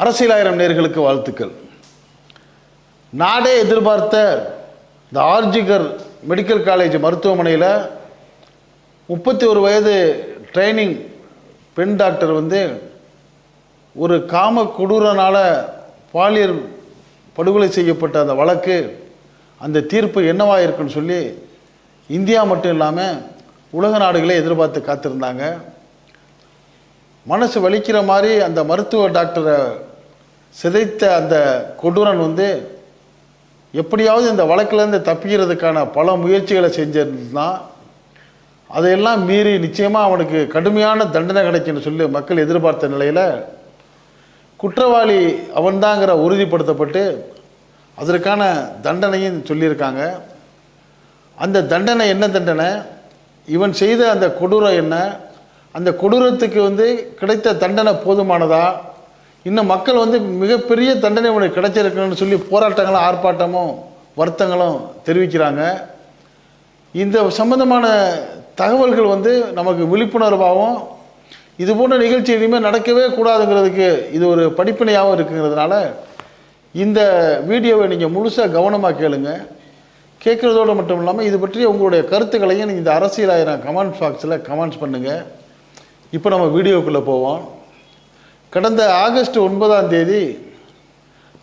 அரசியலாயிரம் நேர்களுக்கு வாழ்த்துக்கள். நாடே எதிர்பார்த்த இந்த ஆர்ஜிகர் மெடிக்கல் காலேஜ் மருத்துவமனையில் முப்பத்தி ஒரு வயது ட்ரைனிங் பெண் டாக்டர் வந்து ஒரு காம கொடூரனால் பாலியல் படுகொலை செய்யப்பட்ட அந்த வழக்கு அந்த தீர்ப்பு என்னவாக இருக்குன்னு சொல்லி இந்தியா மட்டும் இல்லாமல் உலக நாடுகளே எதிர்பார்த்து காத்திருந்தாங்க. மனசு வலிக்கிற மாதிரி அந்த மருத்துவ டாக்டரை சிதைத்த அந்த கொடூரன் வந்து எப்படியாவது இந்த வழக்கிலேருந்து தப்பிக்கிறதுக்கான பல முயற்சிகளை செஞ்சிருந்தான் அதையெல்லாம் மீறி நிச்சயமாக அவனுக்கு கடுமையான தண்டனை கிடைக்கும்னு சொல்லி மக்கள் எதிர்பார்த்த நிலையில் குற்றவாளி அவன்தாங்கிற உறுதிப்படுத்தப்பட்டு அதற்கான தண்டனையும் சொல்லியிருக்காங்க. அந்த தண்டனை என்ன தண்டனை? இவன் செய்த அந்த கொடூரம் என்ன? அந்த கொடூரத்துக்கு வந்து கிடைத்த தண்டனை போதுமானதா? இன்னும் மக்கள் வந்து மிகப்பெரிய தண்டனை இவனுக்கு கிடைச்சிருக்கணும்னு சொல்லி போராட்டங்களும் ஆர்ப்பாட்டமும் வருத்தங்களும் தெரிவிக்கிறாங்க. இந்த சம்பந்தமான தகவல்கள் வந்து நமக்கு விழிப்புணர்வாகவும் இது போன்ற நிகழ்ச்சி இனிமேல் நடக்கவே கூடாதுங்கிறதுக்கு இது ஒரு படிப்பினையாகவும் இருக்குங்கிறதுனால இந்த வீடியோவை நீங்கள் முழுசாக கவனமாக கேளுங்க. கேட்குறதோடு மட்டும் இல்லாமல் இது பற்றி உங்களுடைய கருத்துக்களையும் நீங்கள் இந்த அரசியலாயிரம் கமெண்ட் பாக்ஸில் கமெண்ட்ஸ் பண்ணுங்கள் இப்போ நம்ம வீடியோக்குள்ளே போவோம். கடந்த ஆகஸ்ட் ஒன்பதாம் தேதி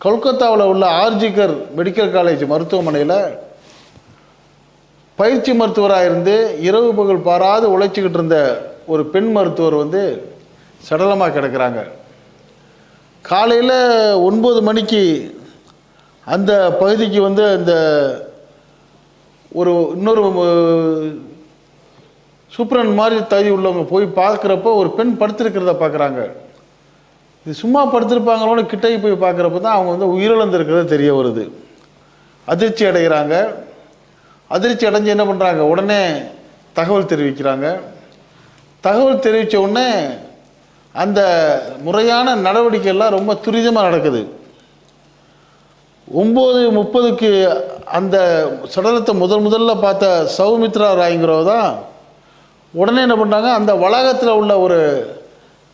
கொல்கத்தாவில் உள்ள ஆர்ஜிகர் மெடிக்கல் காலேஜ் மருத்துவமனையில் பயிற்சி மருத்துவராக இருந்து இரவு பகல் பாராது உழைச்சிக்கிட்டு இருந்த ஒரு பெண் மருத்துவர் வந்து சடலமாக கிடக்கிறாங்க. காலையில் ஒன்பது மணிக்கு அந்த பகுதிக்கு வந்து அந்த ஒரு இன்னொரு சூப்பரன் மாதிரி தகுதி உள்ளவங்க போய் பார்க்குறப்போ ஒரு பெண் படுத்திருக்கிறத பார்க்குறாங்க. இது சும்மா படுத்திருப்பாங்களோன்னு கிட்டே போய் பார்க்குறப்ப தான் அவங்க வந்து உயிரிழந்திருக்கிறத தெரிய வருது. அதிர்ச்சி அடைகிறாங்க. அதிர்ச்சி அடைஞ்சு என்ன பண்ணுறாங்க உடனே தகவல் தெரிவிக்கிறாங்க. தகவல் தெரிவித்த உடனே அந்த முறையான நடவடிக்கையெல்லாம் ரொம்ப துரிதமாக நடக்குது. ஒம்பது முப்பதுக்கு அந்த சடலத்தை முதல் முதல்ல பார்த்த சௌமித்ரா ராய்ங்கிறவ தான் உடனே என்ன பண்ணுறாங்க அந்த வளாகத்தில் உள்ள ஒரு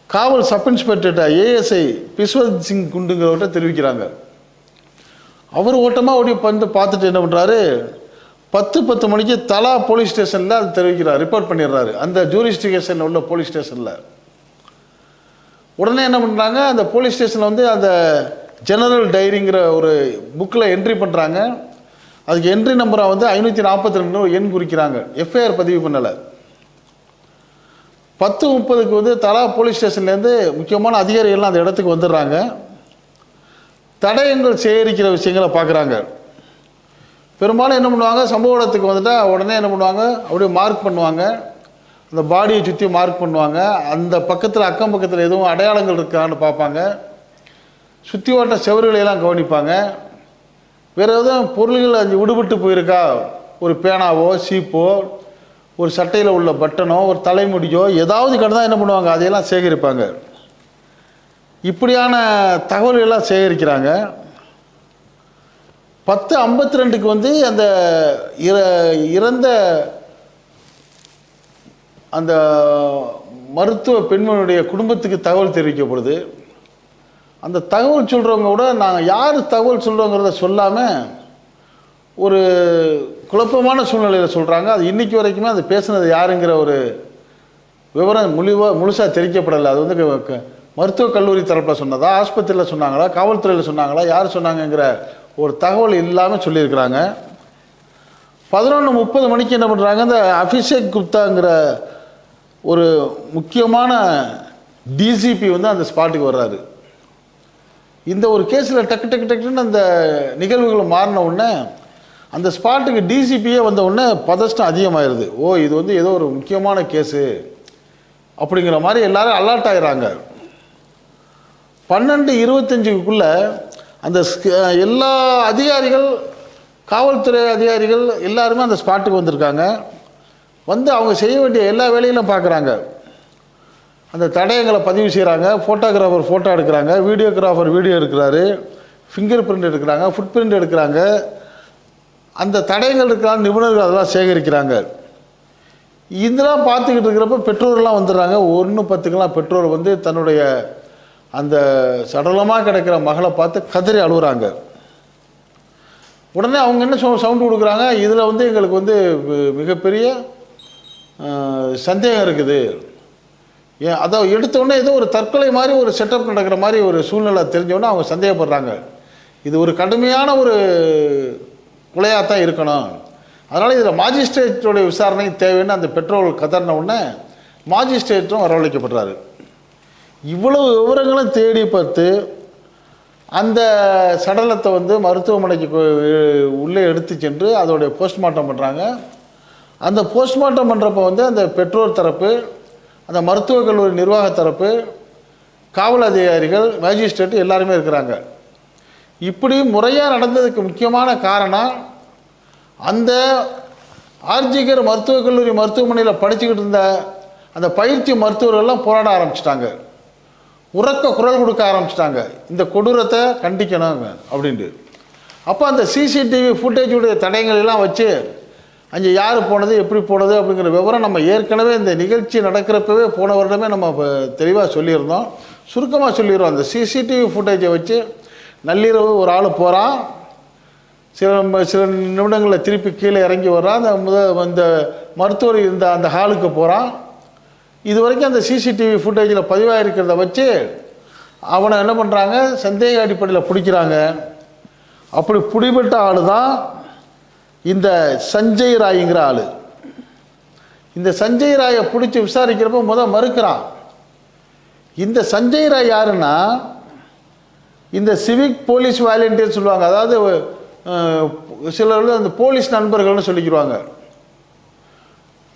காவல் சப் இன்ஸ்பெக்டர்கிட்ட ஏஎஸ்ஐ பிஸ்வந்த் சிங் குண்டுங்கிறவர்கிட்ட தெரிவிக்கிறாங்க. அவர் ஓட்டமாக ஓடி வந்து பார்த்துட்டு என்ன பண்ணுறாரு பத்து பத்து மணிக்கு தலா போலீஸ் ஸ்டேஷனில் அது தெரிவிக்கிறார் ரிப்போர்ட் பண்ணிடுறாரு. அந்த ஜூரிஸ்டிகேஷனில் உள்ள போலீஸ் ஸ்டேஷனில். உடனே என்ன பண்ணுறாங்க அந்த போலீஸ் ஸ்டேஷனில் வந்து அந்த ஜெனரல் டைரிங்கிற ஒரு புக்கில் என்ட்ரி பண்ணுறாங்க அதுக்கு என்ட்ரி நம்பரை வந்து ஐநூற்றி நாற்பத்தி ரெண்டு எண் குறிக்கிறாங்க. எஃப்ஐஆர் பதிவு பண்ணலை. பத்து முப்பதுக்கு வந்து தலா போலீஸ் ஸ்டேஷன்லேருந்து முக்கியமான அதிகாரிகள்லாம் அந்த இடத்துக்கு வந்துடுறாங்க. தடயங்கள் சேகரிக்கிற விஷயங்களை பார்க்குறாங்க. பெரும்பாலும் என்ன பண்ணுவாங்க? சம்பவ இடத்துக்கு வந்துட்டால் உடனே என்ன பண்ணுவாங்க? அப்படியே மார்க் பண்ணுவாங்க. அந்த பாடியை சுற்றி மார்க் பண்ணுவாங்க. அந்த பக்கத்தில் அக்கம் பக்கத்தில் எதுவும் அடையாளங்கள் இருக்கான்னு பார்ப்பாங்க. சுற்றி ஓட்ட செவர்களையெல்லாம் கவனிப்பாங்க. வேறு எதுவும் பொருள்கள் அஞ்சு விடுபட்டு போயிருக்கா? ஒரு பேனாவோ சீப்போ ஒரு சட்டையில் உள்ள பட்டனோ ஒரு தலைமுடியோ ஏதாவது கிடந்தா என்ன பண்ணுவாங்க? அதையெல்லாம் சேகரிப்பாங்க. இப்படியான தகவல்கள்லாம் சேகரிக்கிறாங்க. பத்து ஐம்பத்தி ரெண்டுக்கு வந்து அந்த இற இறந்த அந்த மருத்துவ பெண்மணியுடைய குடும்பத்துக்கு தகவல் தெரிவிக்கப்படுது. அந்த தகவல் சொல்கிறவங்க கூட நாங்கள் யார் தகவல் சொல்கிறோங்கிறத சொல்லாமல் ஒரு குழப்பமான சூழ்நிலையில் சொல்கிறாங்க அது இன்றைக்கி வரைக்குமே அது பேசுனது யாருங்கிற ஒரு விவரம் முழுவாக முழுசாக தெரிவிக்கப்படலை. அது வந்து க- மருத்துவக் கல்லூரி தரப்பில் சொன்னதா ஆஸ்பத்திரியில் சொன்னாங்களா காவல்துறையில் சொன்னாங்களா யார் சொன்னாங்கங்கிற ஒரு தகவல் இல்லாமல் சொல்லியிருக்கிறாங்க. பதினொன்று முப்பது மணிக்கு என்ன பண்ணுறாங்க இந்த அபிஷேக் குப்தாங்கிற ஒரு முக்கியமான டிசிபி வந்து அந்த ஸ்பாட்டுக்கு வர்றாரு. இந்த ஒரு கேஸில் டக்கு டக்கு டக்குன்னு அந்த நிகழ்வுகள் மாறின உடனே அந்த ஸ்பாட்டுக்கு டிசிபியே வந்த உடனே பதஷ்டம் அதிகமாயிருது. ஓ இது வந்து ஏதோ ஒரு முக்கியமான கேஸு அப்படிங்கிற மாதிரி எல்லாரும் அலர்ட் ஆயிடுறாங்க பன்னெண்டு இருபத்தஞ்சுக்குள்ளே அந்த எல்லா அதிகாரிகள் காவல்துறை அதிகாரிகள் எல்லாருமே அந்த ஸ்பாட்டுக்கு வந்திருக்காங்க. வந்து அவங்க செய்ய வேண்டிய எல்லா வேலைகளும் பார்க்குறாங்க அந்த தடயங்களை பதிவு செய்கிறாங்க ஃபோட்டோகிராஃபர் ஃபோட்டோ எடுக்கிறாங்க. வீடியோகிராஃபர் வீடியோ எடுக்கிறாரு. ஃபிங்கர் பிரிண்ட் எடுக்கிறாங்க. ஃபுட் பிரிண்ட் எடுக்கிறாங்க. அந்த தடயங்கள் இருக்கலாம் நிபுணர்கள் அதெல்லாம் சேகரிக்கிறாங்க. இதெல்லாம் பார்த்துக்கிட்டு இருக்கிறப்ப பெற்றோர்லாம் வந்துடுறாங்க. ஒன்று பத்துக்கெல்லாம் பெற்றோர் வந்து தன்னுடைய அந்த சடலமாக கிடக்கிற மகளை பார்த்து கதறி அழுகுறாங்க. உடனே அவங்க என்ன சவுண்டு கொடுக்குறாங்க? இதில் வந்து எங்களுக்கு வந்து மிகப்பெரிய சந்தேகம் இருக்குது. ஏன் அதை எடுத்தோடனே ஏதோ ஒரு தற்கொலை மாதிரி ஒரு செட்டப் நடக்கிற மாதிரி ஒரு சூழ்நிலை தெரிஞ்சோடனே அவங்க சந்தேகப்படுறாங்க. இது ஒரு கடுமையான ஒரு கொலையாக தான் இருக்கணும். அதனால் இதில் மாஜிஸ்ட்ரேட்டோடைய விசாரணை தேவைன்னு அந்த பெட்ரோல் கதறின உடனே மாஜிஸ்ட்ரேட்டும் வரவழைக்கப்படுறாரு. இவ்வளவு விவரங்களும் தேடி பார்த்து அந்த சடலத்தை வந்து மருத்துவமனைக்கு உள்ளே எடுத்து சென்று அதோடைய போஸ்ட்மார்ட்டம் பண்ணுறாங்க அந்த போஸ்ட்மார்ட்டம் பண்ணுறப்ப வந்து அந்த பெற்றோர் தரப்பு அந்த மருத்துவக் கல்லூரி நிர்வாக தரப்பு காவல் அதிகாரிகள் மேஜிஸ்ட்ரேட் எல்லாருமே இருக்கிறாங்க. இப்படி முறையாக நடந்ததுக்கு முக்கியமான காரணம் அந்த ஆர்ஜிகர் மருத்துவக் கல்லூரி மருத்துவமனையில் படிச்சுக்கிட்டு இருந்த அந்த பயிற்சி மருத்துவர்கள்லாம் போராட ஆரம்பிச்சிட்டாங்க. உறக்க குரல் கொடுக்க ஆரம்பிச்சிட்டாங்க. இந்த கொடூரத்தை கண்டிக்கணும் அப்படின்ட்டு. அப்போ அந்த சிசிடிவி ஃபுட்டேஜுடைய தடயங்கள் எல்லாம் வச்சு அங்கே யார் போனது எப்படி போனது அப்படிங்கிற விவரம் நம்ம ஏற்கனவே இந்த நிகழ்ச்சி நடக்கிறப்பவே போன வருடமே நம்ம தெளிவாக சொல்லியிருந்தோம். சுருக்கமாக சொல்லிடுறோம். அந்த சிசிடிவி ஃபுட்டேஜை வச்சு நள்ளிரவு ஒரு ஆள் போகிறான் சில சில நிமிடங்களில் திருப்பி கீழே இறங்கி வர்றான் அந்த முத அந்த மருத்துவர் இருந்த அந்த ஹாலுக்கு போகிறான் இது வரைக்கும் அந்த சிசிடிவி ஃபுட்டேஜில் பதிவாயிருக்கிறத வச்சு அவனை என்ன பண்ணுறாங்க சந்தேக அடிப்படையில் பிடிக்கிறாங்க. அப்படி பிடிபட்ட ஆள் தான் இந்த சஞ்சய் ராய்ங்கிற ஆள். இந்த சஞ்சய் ராயை பிடிச்சி விசாரிக்கிறப்ப முத மறுக்கிறான். இந்த சஞ்சய் ராய் யாருன்னா இந்த சிவிக் போலீஸ் வாலண்டியர் சொல்லுவாங்க. அதாவது அஹ், சிலர் அந்த போலீஸ் நண்பர்கள்னு சொல்லிக்கிறாங்க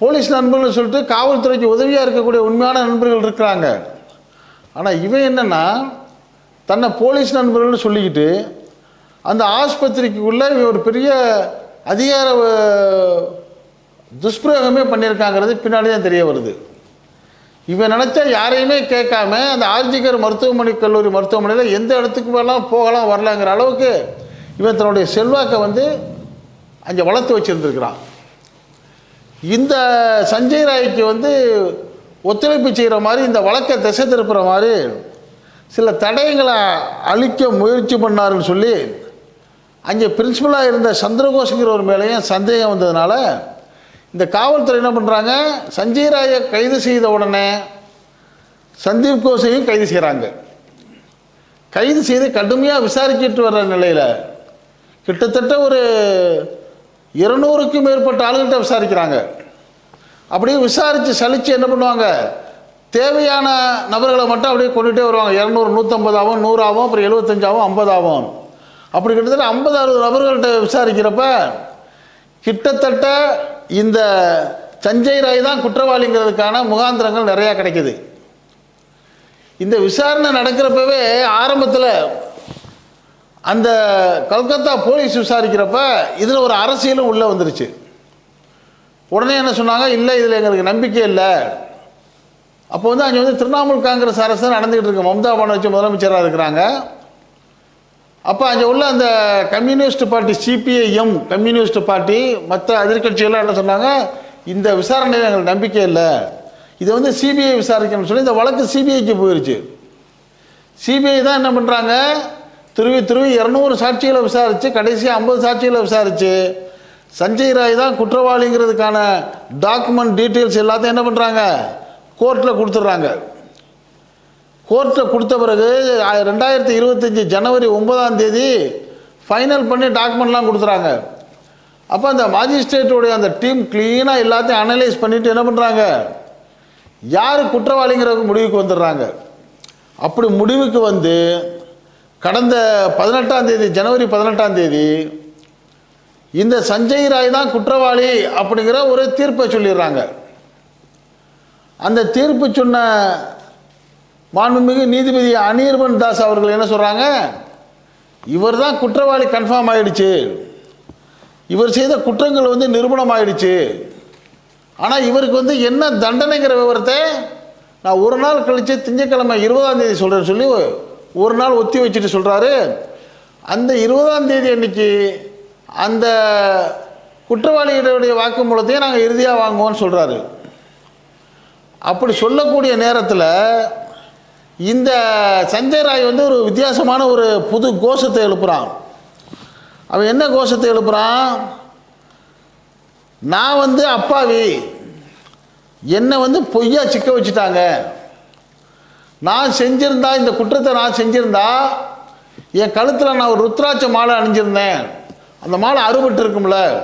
போலீஸ் நண்பர்கள்னு சொல்லிட்டு காவல்துறைக்கு உதவியாக இருக்கக்கூடிய உண்மையான நண்பர்கள் இருக்கிறாங்க. ஆனால் இவன் என்னென்னா தன்னை போலீஸ் நண்பர்கள்னு சொல்லிக்கிட்டு அந்த ஆஸ்பத்திரிக்குள்ளே இவன் ஒரு பெரிய அதிகார துஷ்பிரயோகமே பண்ணியிருக்காங்கிறது பின்னாடி தான் தெரிய வருது. இவன் நினச்சா யாரையுமே கேட்காம அந்த ஆர்ஜிகர் மருத்துவமனை கல்லூரி மருத்துவமனையில் எந்த இடத்துக்கு வேணாலும் போகலாம் வரலாங்கிற அளவுக்கு இவன் தன்னுடைய செல்வாக்கை வந்து அங்கே வளர்த்து வச்சுருந்துருக்கிறான். இந்த சஞ்சய் ராய்க்கு வந்து ஒத்துழைப்பு செய்கிற மாதிரி இந்த வழக்கை திசை திருப்புற மாதிரி சில தடயங்களை அழிக்க முயற்சி பண்ணாருன்னு சொல்லி அங்கே பிரின்சிபலாக இருந்த சந்திரகோஷங்கிற ஒரு மேலேயும் சந்தேகம் வந்ததுனால இந்த காவல்துறை என்ன பண்ணுறாங்க சஞ்சய் ராயை கைது செய்த உடனே சந்தீப் கோஷையும் கைது செய்கிறாங்க கைது செய்து கடுமையாக விசாரிச்சுட்டு வர்ற நிலையில் கிட்டத்தட்ட ஒரு இருநூறுக்கும் மேற்பட்ட ஆளுகிட்ட விசாரிக்கிறாங்க. அப்படியே விசாரித்து சலித்து என்ன பண்ணுவாங்க? தேவையான நபர்களை மட்டும் அப்படியே கொண்டுகிட்டே வருவாங்க. இரநூறு நூற்றம்பதாகவும் நூறாகவும் அப்புறம் எழுபத்தஞ்சாகவும் ஐம்பதாகவும் அப்படி கிட்டத்தட்ட ஐம்பது அறுபது நபர்கள்ட்ட விசாரிக்கிறப்ப கிட்டத்தட்ட இந்த சஞ்சய் ராய் தான் குற்றவாளிங்கிறதுக்கான முகாந்திரங்கள் நிறையா கிடைக்குது. இந்த விசாரணை நடக்கிறப்பவே ஆரம்பத்தில் அந்த கல்கத்தா போலீஸ் விசாரிக்கிறப்ப இதில் ஒரு அரசியலும் உள்ளே வந்துருச்சு. உடனே என்ன சொன்னாங்க? இல்லை இதில் எங்களுக்கு நம்பிக்கை இல்லை. அப்போ வந்து அங்கே வந்து திரிணாமுல் காங்கிரஸ் அரசு நடந்துக்கிட்டு இருக்கு. மம்தா பானர்ஜி முதலமைச்சராக இருக்கிறாங்க. அப்போ அங்கே உள்ள அந்த communist party CPIM communist party மற்ற எதிர்கட்சிகள்லாம் என்ன சொன்னாங்க? இந்த விசாரணையில் எங்களுக்கு நம்பிக்கை இல்லை. இதை வந்து சிபிஐ விசாரிக்கணும்னு சொல்லி இந்த வழக்கு சிபிஐக்கு போயிடுச்சு சிபிஐ தான் என்ன பண்ணுறாங்க திருவி திருவி இரநூறு சாட்சிகளை விசாரித்து கடைசியாக ஐம்பது சாட்சிகளை விசாரித்து சஞ்சய் ராய் தான் குற்றவாளிங்கிறதுக்கான டாக்குமெண்ட் டீட்டெயில்ஸ் எல்லாத்தையும் என்ன பண்ணுறாங்க கோர்ட்டில் கொடுத்துட்றாங்க. கோர்ட்டில் கொடுத்த பிறகு ரெண்டாயிரத்தி இருபத்தஞ்சி ஜனவரி ஒன்பதாம் தேதி ஃபைனல் பண்ணி டாக்குமெண்ட்லாம் கொடுத்துறாங்க. அப்போ அந்த மாஜிஸ்ட்ரேட்டுடைய அந்த டீம் க்ளீனாக எல்லாத்தையும் அனலைஸ் பண்ணிவிட்டு என்ன பண்ணுறாங்க யார் குற்றவாளிங்கிற முடிவுக்கு வந்துடுறாங்க. அப்படி முடிவுக்கு வந்து கடந்த பதினெட்டாம் தேதி ஜனவரி பதினெட்டாம் தேதி இந்த சஞ்சய் ராய் தான் குற்றவாளி அப்படிங்கிற ஒரு தீர்ப்பை சொல்லிடுறாங்க. அந்த தீர்ப்பு சொன்ன மாண்புமிகு நீதிபதி அனிர்பன் தாஸ் அவர்கள் என்ன சொல்கிறாங்க இவர் தான் குற்றவாளி கன்ஃபார்ம் ஆயிடுச்சு. இவர் செய்த குற்றங்கள் வந்து நிரூபணம் ஆயிடுச்சு. ஆனால் இவருக்கு வந்து என்ன தண்டனைங்கிற விவரத்தை நான் ஒரு நாள் கழித்து திங்கட்கிழமை இருபதாம் தேதி சொல்கிறேன்னு சொல்லி ஒரு நாள் ஒத்தி வச்சுட்டு சொல்கிறாரு அந்த இருபதாம் தேதி அன்னைக்கு அந்த குற்றவாளிகளுடைய வாக்குமூலத்தையும் நாங்கள் இறுதியாக வாங்குவோம்னு சொல்கிறாரு அப்படி சொல்லக்கூடிய நேரத்தில் இந்த சஞ்சய் ராய் வந்து ஒரு வித்தியாசமான ஒரு புது கோஷத்தை எழுப்புறான். அவன் என்ன கோஷத்தை எழுப்புறான்? நான் வந்து அப்பாவி. என்னை வந்து பொய்யா சிக்க வச்சுட்டாங்க. நான் செஞ்சிருந்தா இந்த குற்றத்தை நான் செஞ்சிருந்தா என் கழுத்தில் நான் ஒரு ருத்ராட்ச மாலை அணிஞ்சிருந்தேன். அந்த மாலை அறுபட்டு இருக்கும்ல.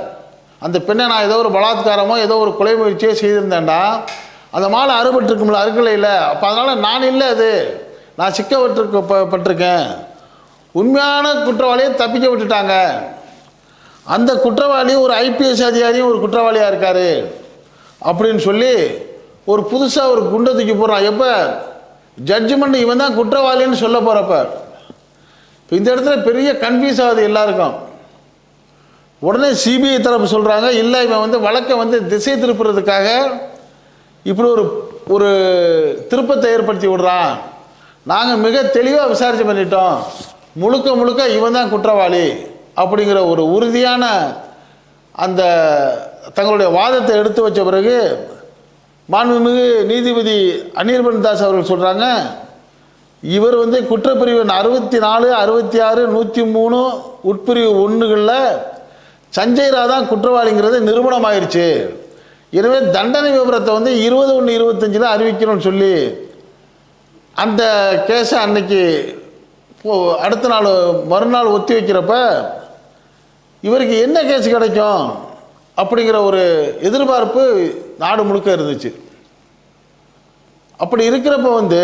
அந்த பெண்ணை நான் ஏதோ ஒரு பலாத்காரமோ ஏதோ ஒரு கொலை முயற்சியோ செய்திருந்தேன்டா. அந்த மாலை அறுபட்டு இருக்கும்ல அறுக்கலை இல்லை அப்போ அதனால் நான் இல்லை அது. நான் சிக்கப்பட்டிருக்க பட்டிருக்கேன். உண்மையான குற்றவாளியை தப்பிக்க விட்டுட்டாங்க. அந்த குற்றவாளி ஒரு ஐபிஎஸ் அதிகாரியும் ஒரு குற்றவாளியாக இருக்கார். அப்படின்னு சொல்லி ஒரு புதுசாக ஒரு குண்டை தூக்கி போடுறான். எப்போ? ஜட்ஜ்மெண்ட் இவன் தான் குற்றவாளின்னு சொல்ல போகிறப்ப இப்போ இந்த இடத்துல பெரிய கன்ஃபியூஸ் ஆகுது எல்லாருக்கும். உடனே சிபிஐ தரப்பு சொல்கிறாங்க இல்லை இவன் வந்து வழக்கை வந்து திசை திருப்புறதுக்காக இப்படி ஒரு ஒரு திருப்பத்தை ஏற்படுத்தி விடுறான் நாங்கள் மிக தெளிவாக விசாரிச்சு பண்ணிட்டோம். முழுக்க முழுக்க இவன் தான் குற்றவாளி அப்படிங்கிற ஒரு உறுதியான அந்த தங்களுடைய வாதத்தை எடுத்து வச்ச பிறகு மாண்புமிகு நீதிபதி அனிர்பன் தாஸ் அவர்கள் சொல்கிறாங்க இவர் வந்து குற்றப்பிரிவு அறுபத்தி நாலு அறுபத்தி ஆறு நூற்றி மூணு உட்பிரிவு ஒன்றுகளில் சஞ்சய் ரா தான் குற்றவாளிங்கிறது நிரூபணமாயிருச்சு. எனவே தண்டனை விவரத்தை வந்து இருபது ஒன்று இருபத்தஞ்சில் அறிவிக்கணும்னு சொல்லி அந்த கேஸை அன்னைக்கு போ- அடுத்த நாள் மறுநாள் ஒத்தி வைக்கிறப்ப இவருக்கு என்ன கேஸ் கிடைக்கும் அப்படிங்கிற ஒரு எதிர்பார்ப்பு நாடு முழுக்க இருந்துச்சு. அப்படி இருக்கிறப்ப வந்து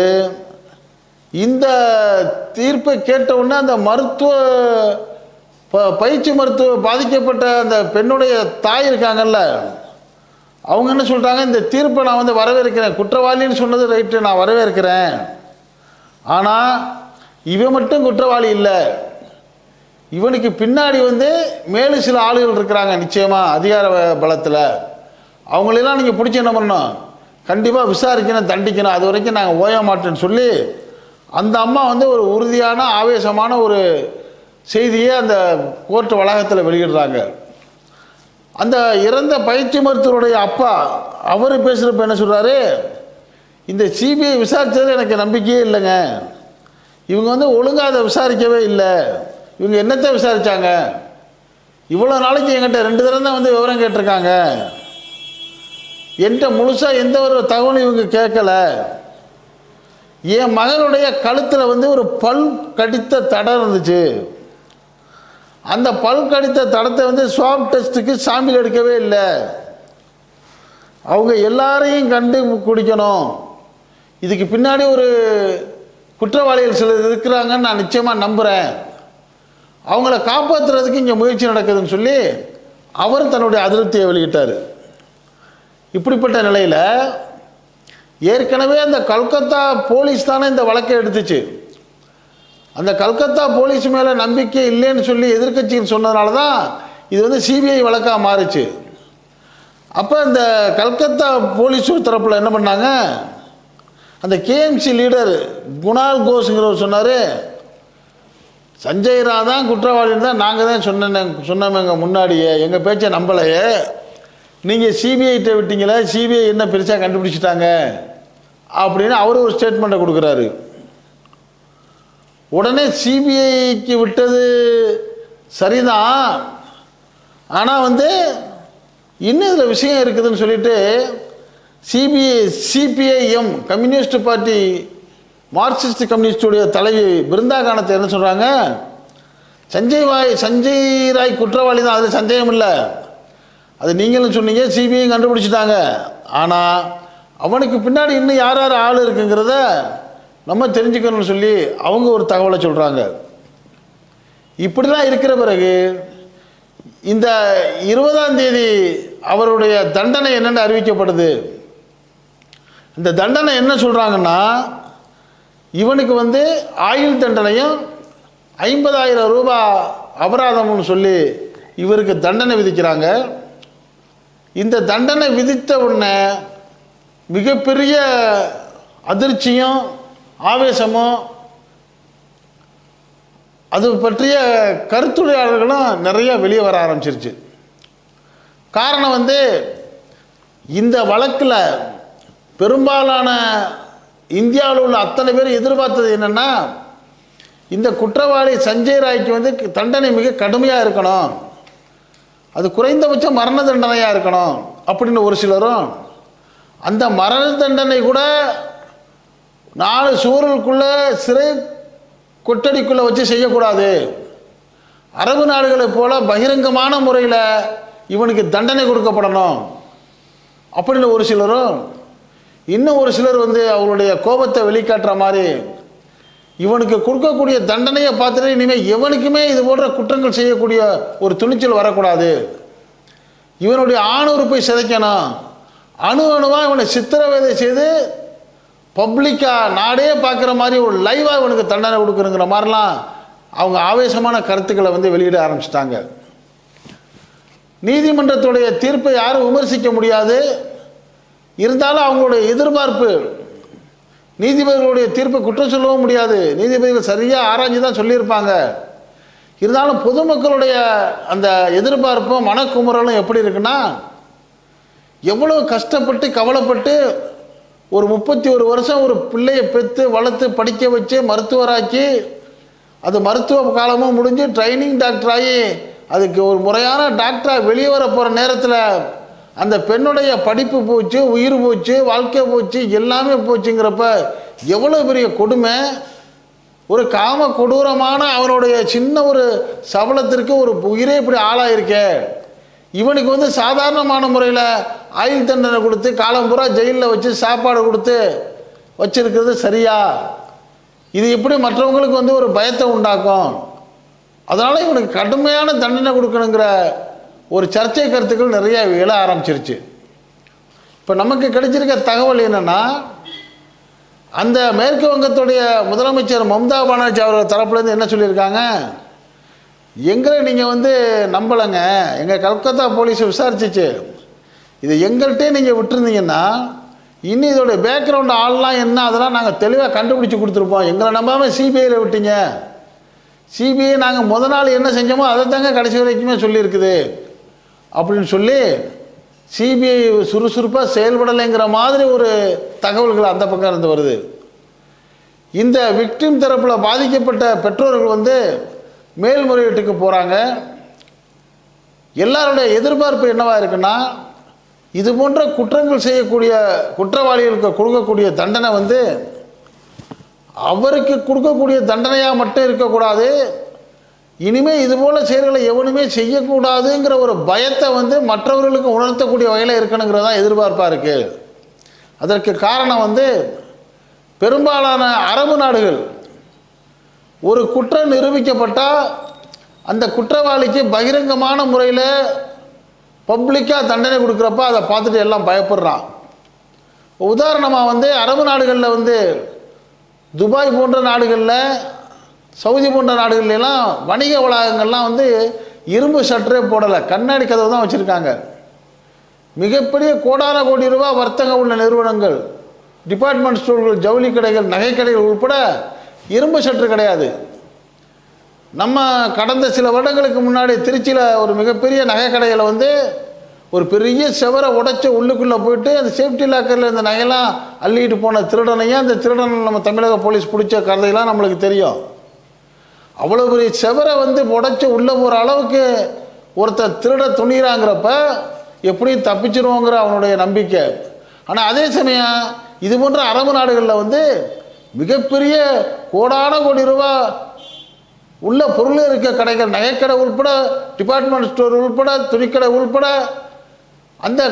இந்த தீர்ப்பை கேட்டவுடனே அந்த மருத்துவ ப- பயிற்சி மருத்துவ பாதிக்கப்பட்ட அந்த பெண்ணுடைய தாய் இருக்காங்கல்ல அவங்க என்ன சொல்கிறாங்க இந்த தீர்ப்பை நான் வந்து வரவேற்கிறேன். குற்றவாளின்னு சொன்னது ரைட்டு நான் வரவேற்கிறேன். ஆனால் இவன் மட்டும் குற்றவாளி இல்லை. இவனுக்கு பின்னாடி வந்து மேலும் சில ஆளுகள் இருக்கிறாங்க நிச்சயமாக அதிகார பலத்தில். அவங்களெல்லாம் நீங்கள் பிடிச்சி என்ன பண்ணணும்? கண்டிப்பாக விசாரிக்கணும் தண்டிக்கணும். அது வரைக்கும் நாங்கள் ஓய மாட்டேன்னு சொல்லி அந்த அம்மா வந்து ஒரு உறுதியான ஆவேசமான ஒரு செய்தியை அந்த கோர்ட்டு வளாகத்தில் வெளியிடுறாங்க. அந்த இறந்த பயிற்சி மருத்துவருடைய அப்பா அவர் பேசுகிறப்ப என்ன சொல்கிறாரு இந்த சிபிஐ விசாரித்தது எனக்கு நம்பிக்கையே இல்லைங்க. இவங்க வந்து ஒழுங்காக அதை விசாரிக்கவே இல்லை. இவங்க என்னத்தை விசாரித்தாங்க இவ்வளோ நாளைக்கு என்கிட்ட ரெண்டு தடவை தான் வந்து விவரம் கேட்டிருக்காங்க. என்கிட்ட முழுசாக எந்த ஒரு தகவலும் இவங்க கேட்கல. என் மகனுடைய கழுத்தில் வந்து ஒரு பல் கடித்த தடம் இருந்துச்சு. அந்த பல் கடித்த தடத்தை வந்து ஸ்வாப் டெஸ்ட்டுக்கு சாம்பிள் எடுக்கவே இல்லை. அவங்க எல்லாரையும் கண்டு குடிக்கணும். இதுக்கு பின்னாடி ஒரு குற்றவாளிகள் சிலர் இருக்கிறாங்கன்னு நான் நிச்சயமாக நம்புகிறேன் அவங்கள காப்பாற்றுறதுக்கு இங்கே முயற்சி நடக்குதுன்னு சொல்லி அவர் தன்னுடைய அதிருப்தியை வெளியிட்டார். இப்படிப்பட்ட நிலையில் ஏற்கனவே அந்த கல்கத்தா போலீஸ் தானே இந்த வழக்கை எடுத்துச்சு. அந்த கல்கத்தா போலீஸ் மேலே நம்பிக்கை இல்லைன்னு சொல்லி எதிர்கட்சிகள் சொன்னதுனால தான் இது வந்து சிபிஐ வழக்காக மாறுச்சு. அப்போ இந்த கல்கத்தா போலீஸ் தரப்பில் என்ன பண்ணாங்க? அந்த கேஎம்சி லீடர் குணால் கோஷுங்கிறவர் சொன்னார் சஞ்சய் ரா தான் குற்றவாளின்னு தான் நாங்கள் தான் சொன்னேன் சொன்னோமேங்க முன்னாடியே எங்கள் பேச்சை நம்பலையே. நீங்கள் சிபிஐட்ட விட்டீங்களே சிபிஐ என்ன பெருசாக கண்டுபிடிச்சிட்டாங்க? அப்படின்னு அவர் ஒரு ஸ்டேட்மெண்ட்டை கொடுக்குறாரு. உடனே சிபிஐக்கு விட்டது சரிதான் ஆனால் வந்து இன்னும் இதில் விஷயம் இருக்குதுன்னு சொல்லிட்டு CPI CPIM communist party Marxist கம்யூனிஸ்டுடைய தலைவி பிருந்தா காணத்தை என்ன சொல்கிறாங்க சஞ்சய் வாய் சஞ்சய் ராய் குற்றவாளி தான் அதில் சந்தேகம் இல்லை. அது நீங்களும் சொன்னீங்க சிபிஐ கண்டுபிடிச்சிட்டாங்க. ஆனால் அவனுக்கு பின்னாடி இன்னும் யார் யார் ஆள் இருக்குங்கிறத நம்ம தெரிஞ்சுக்கணும்னு சொல்லி அவங்க ஒரு தகவலை சொல்கிறாங்க இப்படிலாம் இருக்கிற பிறகு இந்த இருபதாம் தேதி அவருடைய தண்டனை என்னென்னு அறிவிக்கப்படுது. இந்த தண்டனை என்ன சொல்கிறாங்கன்னா இவனுக்கு வந்து ஆயுள் தண்டனையும் ஐம்பதாயிரம் ரூபாய் அபராதம்னு சொல்லி இவருக்கு தண்டனை விதிக்கிறாங்க. இந்த தண்டனை விதித்த உடனே மிகப்பெரிய அதிர்ச்சியும் ஆவேசமும் அது பற்றிய கருத்துரையாளர்களும் நிறைய வெளியே வர ஆரம்பிச்சிருச்சு. காரணம் வந்து இந்த வழக்கில் பெரும்பாலான இந்தியாவில் உள்ள அத்தனை பேர் எதிர்பார்த்தது என்னென்னா இந்த குற்றவாளி சஞ்சய் ராய்க்கு வந்து தண்டனை மிக கடுமையாக இருக்கணும். அது குறைந்தபட்சம் மரண தண்டனையாக இருக்கணும் அப்படின்னு ஒரு சிலரும் அந்த மரண தண்டனை கூட நாலு சூறலுக்குள்ளே சிறை கொட்டடிக்குள்ளே வச்சு செய்யக்கூடாது. அரபு நாடுகளைப் போல் பகிரங்கமான முறையில் இவனுக்கு தண்டனை கொடுக்கப்படணும். அப்படின்னு ஒரு சிலரும் இன்னும் ஒரு சிலர் வந்து அவங்களுடைய கோபத்தை வெளிக்காட்டுற மாதிரி இவனுக்கு கொடுக்கக்கூடிய தண்டனையை பார்த்துட்டு இனிமேல் எவனுக்குமே இது போன்ற குற்றங்கள் செய்யக்கூடிய ஒரு துணிச்சல் வரக்கூடாது. இவனுடைய ஆணுறுப்பை சிதைக்கணும். அணு அணுவாக இவனை சித்திரவதை செய்து பப்ளிக்காக நாடே பார்க்குற மாதிரி ஒரு லைவாக இவனுக்கு தண்டனை கொடுக்குறங்கிற மாதிரிலாம் அவங்க ஆவேசமான கருத்துக்களை வந்து வெளியிட ஆரம்பிச்சிட்டாங்க. நீதிமன்றத்துடைய தீர்ப்பை யாரும் விமர்சிக்க முடியாது. இருந்தாலும் அவங்களுடைய எதிர்பார்ப்பு நீதிபதிகளுடைய தீர்ப்பை குற்றம் சொல்லவும் முடியாது. நீதிபதிகள் சரியாக ஆராய்ஞ்சு தான் சொல்லியிருப்பாங்க. இருந்தாலும் பொதுமக்களுடைய அந்த எதிர்பார்ப்பும் மனக்குமுறலும் எப்படி இருக்குன்னா எவ்வளோ கஷ்டப்பட்டு கவலைப்பட்டு ஒரு முப்பத்தி ஒரு வருஷம் ஒரு பிள்ளையை பெற்று வளர்த்து படிக்க வச்சு மருத்துவராக்கி அது மருத்துவ காலமும் முடிஞ்சு ட்ரைனிங் டாக்டராகி அதுக்கு ஒரு முறையான டாக்டராக வெளியே வர போகிற நேரத்தில் அந்த பெண்ணுடைய படிப்பு போச்சு உயிர் போச்சு வாழ்க்கை போச்சு எல்லாமே போச்சுங்கிறப்ப எவ்வளோ பெரிய கொடுமை. ஒரு காம கொடூரமான அவனுடைய சின்ன ஒரு சபலத்திற்கு ஒரு உயிரே இப்படி ஆளாயிருக்கேன் இவனுக்கு வந்து சாதாரணமான முறையில் ஆயுள் தண்டனை கொடுத்து காலம் பூரா ஜெயிலில் வச்சு சாப்பாடு கொடுத்து வச்சிருக்கிறது சரியா? இது எப்படி மற்றவங்களுக்கு வந்து ஒரு பயத்தை உண்டாக்கும்? அதனால் இவனுக்கு கடுமையான தண்டனை கொடுக்கணுங்கிற ஒரு சர்ச்சை கருத்துக்கள் நிறைய எழ ஆரம்பிச்சிருச்சு. இப்போ நமக்கு கிடைச்சிருக்க தகவல் என்னென்னா அந்த மேற்கு வங்கத்துடைய முதலமைச்சர் மம்தா பானர்ஜி அவர்கள் தரப்புலேருந்து என்ன சொல்லியிருக்காங்க? எங்களை நீங்கள் வந்து நம்பலைங்க. எங்கள் கல்கத்தா போலீஸ் விசாரிச்சிச்சு. இது எங்கள்கிட்டே நீங்கள் விட்டுருந்தீங்கன்னா இன்னும் இதோடைய பேக்ரவுண்ட் ஆள்லாம் என்ன? அதெல்லாம் நாங்கள் தெளிவாக கண்டுபிடிச்சி கொடுத்துருப்போம். எங்களை நம்பாமல் சிபிஐயில் விட்டீங்க. சிபிஐ நாங்கள் முத நாள் என்ன செஞ்சோமோ அதை தாங்க கடைசி வரைக்குமே சொல்லியிருக்குது. அப்படின்னு சொல்லி சிபிஐ சுறுசுறுப்பாக செயல்படலைங்கிற மாதிரி ஒரு தகவல்கள் அந்த பக்கம் இருந்து வருது. இந்த விக்டிம் தரப்பில் பாதிக்கப்பட்ட பெற்றோர்கள் வந்து மேல்முறையீட்டுக்கு போகிறாங்க எல்லாருடைய எதிர்பார்ப்பு என்னவாக இருக்குன்னா இது போன்ற குற்றங்கள் செய்யக்கூடிய குற்றவாளிகளுக்கு கொடுக்கக்கூடிய தண்டனை வந்து அவருக்கு கொடுக்கக்கூடிய தண்டனையாக மட்டும் இருக்கக்கூடாது. இனிமேல் இதுபோல் செயல்களை எவனுமே செய்யக்கூடாதுங்கிற ஒரு பயத்தை வந்து மற்றவர்களுக்கு உணர்த்தக்கூடிய வகையில் இருக்கணுங்கிறது தான் எதிர்பார்ப்பாக இருக்குது அதற்கு காரணம் வந்து பெரும்பாலான அரபு நாடுகள் ஒரு குற்றம் நிரூபிக்கப்பட்டால் அந்த குற்றவாளிக்கு பகிரங்கமான முறையில் பப்ளிக்காக தண்டனை கொடுக்குறப்ப அதை பார்த்துட்டு எல்லாம் பயப்படுறான். உதாரணமாக வந்து அரபு நாடுகளில் வந்து துபாய் போன்ற நாடுகளில் சவுதி போன்ற நாடுகள்லாம் வணிக வளாகங்கள்லாம் வந்து இரும்பு ஷட்டரே போடலை கண்ணாடி கதவு தான் வச்சுருக்காங்க. மிகப்பெரிய கோடான கோடி ரூபா வர்த்தகம் உள்ள நிறுவனங்கள் டிபார்ட்மெண்ட் ஸ்டோர்கள் ஜவுளி கடைகள் நகை கடைகள் உட்பட இரும்பு சட்டு கிடையாது. நம்ம கடந்த சில வருடங்களுக்கு முன்னாடி திருச்சியில் ஒரு மிகப்பெரிய நகை கடையில் வந்து ஒரு பெரிய செவரை உடைச்சு உள்ளுக்குள்ளே போயிட்டு அந்த சேஃப்டி லாக்கரில் இந்த நகையெல்லாம் அள்ளிட்டு போன திருடனையும் அந்த திருடனை நம்ம தமிழக போலீஸ் பிடிச்ச கதையெல்லாம் நம்மளுக்கு தெரியும். அவ்வளோ பெரிய செவரை வந்து உடச்சி உள்ளே போகிற அளவுக்கு ஒருத்தர் திருட துணிகிறாங்கிறப்ப எப்படியும் தப்பிச்சிருவோங்கிற அவனுடைய நம்பிக்கை. ஆனால் அதே சமயம் இது போன்ற அரபு நாடுகளில் வந்து மிகப்பெரிய கோடான கோடி ரூபா உள்ள பொருள் இருக்க கடைகள் நகைக்கடை உள்பட டிபார்ட்மெண்ட் ஸ்டோர் உள்பட துணிக்கடை உள்பட அந்த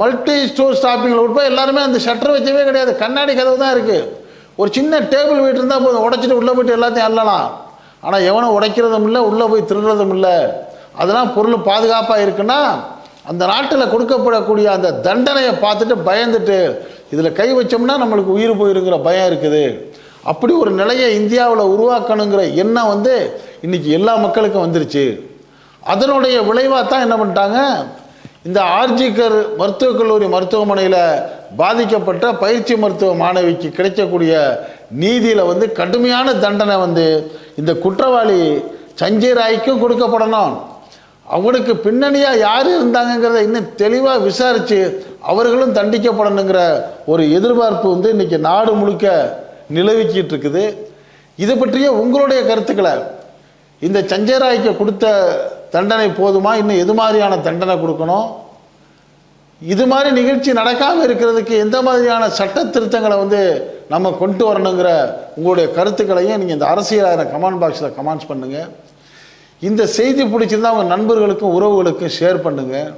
மல்டி ஸ்டோர் ஷாப்பிங்கில் உட்பட எல்லாருமே அந்த ஷட்டர் வச்சவே கிடையாது. கண்ணாடி கதவு தான் இருக்குது ஒரு சின்ன டேபிள் வீட்டு இருந்தால் போதும். உடைச்சிட்டு உள்ளே போயிட்டு எல்லாத்தையும் அள்ளலாம். ஆனால் எவனும் உடைக்கிறதும் இல்லை உள்ளே போய் திருடுறதும் இல்லை. அதெல்லாம் பொருள் பாதுகாப்பாக இருக்குன்னா அந்த நாட்டில் கொடுக்கப்படக்கூடிய அந்த தண்டனையை பார்த்துட்டு பயந்துட்டு இதில் கை வச்சோம்னா நம்மளுக்கு உயிர் போயிருங்கிற பயம் இருக்குது. அப்படி ஒரு நிலையை இந்தியாவில் உருவாக்கணுங்கிற எண்ணம் வந்து இன்றைக்கி எல்லா மக்களுக்கும் வந்துருச்சு. அதனுடைய விளைவாக தான் என்ன பண்ணிட்டாங்க? இந்த ஆர்ஜிகர் மருத்துவக் கல்லூரி மருத்துவமனையில் பாதிக்கப்பட்ட பயிற்சி மருத்துவ மாணவிக்கு கிடைக்கக்கூடிய நீதியில் வந்து கடுமையான தண்டனை வந்து இந்த குற்றவாளி சஞ்சய் ராய்க்கும் கொடுக்கப்படணும். அவனுக்கு பின்னணியாக யார் இருந்தாங்கங்கிறத இன்னும் தெளிவாக விசாரித்து அவர்களும் தண்டிக்கப்படணுங்கிற ஒரு எதிர்பார்ப்பு வந்து இன்றைக்கி நாடு முழுக்க நிலவிக்கிட்டு இருக்குது. இது பற்றிய உங்களுடைய கருத்துக்களை இந்த சஞ்சயராய்க்கு கொடுத்த தண்டனை போதுமா? இன்னும் எது மாதிரியான தண்டனை கொடுக்கணும்? இது மாதிரி நிகழ்ச்சி நடக்காமல் இருக்கிறதுக்கு எந்த மாதிரியான சட்ட திருத்தங்களை வந்து நம்ம கொண்டு வரணுங்கிற உங்களுடைய கருத்துக்களையும் நீங்கள் இந்த அரசியலான கமெண்ட் பாக்ஸில் கமெண்ட்ஸ் பண்ணுங்கள் இந்த செய்தி பிடிச்சிருந்தா அவங்க நண்பர்களுக்கும் உறவுகளுக்கும் ஷேர் பண்ணுங்கள்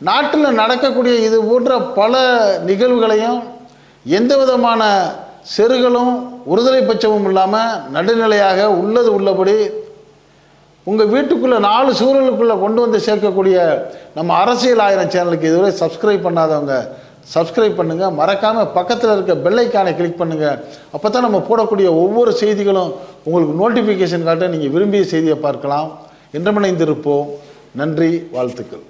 நாட்டில் நடக்கக்கூடிய இது போன்ற பல நிகழ்வுகளையும் எந்த விதமான செருகளும் உறுதலை பட்சமும் இல்லாமல் நடுநிலையாக உள்ளது உள்ளபடி உங்கள் வீட்டுக்குள்ளே நாலு சூழலுக்குள்ளே கொண்டு வந்து சேர்க்கக்கூடிய நம்ம அரசியல் ஆயிரம் சேனலுக்கு இதுவரை சப்ஸ்கிரைப் பண்ணாதவங்க சப்ஸ்கிரைப் பண்ணுங்கள் மறக்காமல் பக்கத்தில் இருக்க பெல்லைக்கானை கிளிக் பண்ணுங்கள் அப்போ தான் நம்ம போடக்கூடிய ஒவ்வொரு செய்திகளும் உங்களுக்கு நோட்டிஃபிகேஷன் காட்ட நீங்கள் விரும்பிய செய்தியை பார்க்கலாம். என்றமணைந்திருப்போம் நன்றி வாழ்த்துக்கள்.